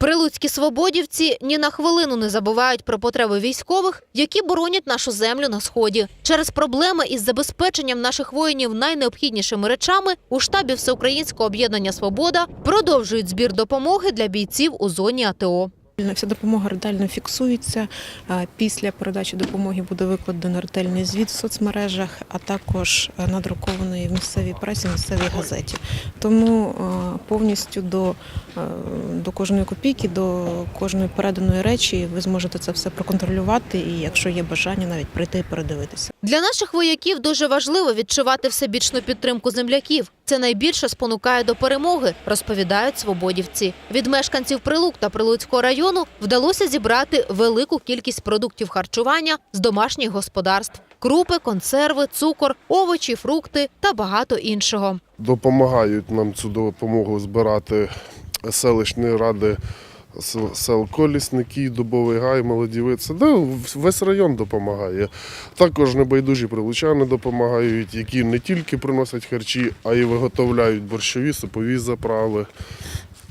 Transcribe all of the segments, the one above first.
Прилуцькі свободівці ні на хвилину не забувають про потреби військових, які боронять нашу землю на сході. Через проблеми із забезпеченням наших воїнів найнеобхіднішими речами у штабі Всеукраїнського об'єднання Свобода продовжують збір допомоги для бійців у зоні АТО. Вся допомога ретельно фіксується. Після передачі допомоги буде викладено ретельний звіт в соцмережах, а також надрукований в місцевій пресі, місцевій газеті. Тому повністю до, е, до кожної копійки, до кожної переданої речі ви зможете це все проконтролювати і, якщо є бажання, навіть прийти і передивитися. Для наших вояків дуже важливо відчувати всебічну підтримку земляків. Це найбільше спонукає до перемоги, розповідають свободівці. Від мешканців Прилук та Прилуцького району вдалося зібрати велику кількість продуктів харчування з домашніх господарств: крупи, консерви, цукор, овочі, фрукти та багато іншого. допомагають нам цю допомогу збирати селищні ради сел- Колісники, Дубовий Гай, Молодівиця. Да, весь район допомагає. Також небайдужі прилучани допомагають, які не тільки приносять харчі, а й виготовляють борщові, супові заправи.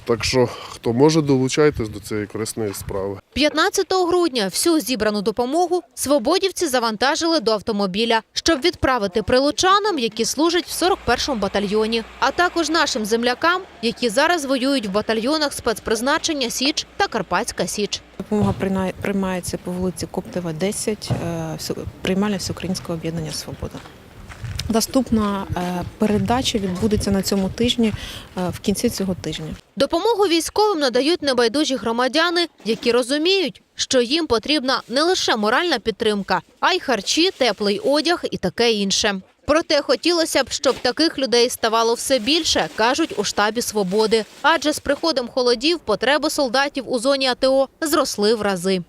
Так що, хто може, долучайтесь до цієї корисної справи. 15 грудня всю зібрану допомогу свободівці завантажили до автомобіля, щоб відправити прилучанам, які служать в 41-му батальйоні, а також нашим землякам, які зараз воюють в батальйонах спецпризначення Січ та Карпатська Січ. Допомога приймається по вулиці Коптева, 10, е, приймальня Всеукраїнського об'єднання Свобода. Наступна е, передача відбудеться на цьому тижні е, в кінці цього тижня. Допомогу військовим надають небайдужі громадяни, які розуміють, що їм потрібна не лише моральна підтримка, а й харчі, теплий одяг і таке інше. Проте хотілося б, щоб таких людей ставало все більше, кажуть у штабі свободи. Адже з приходом холодів потреби солдатів у зоні АТО зросли в рази.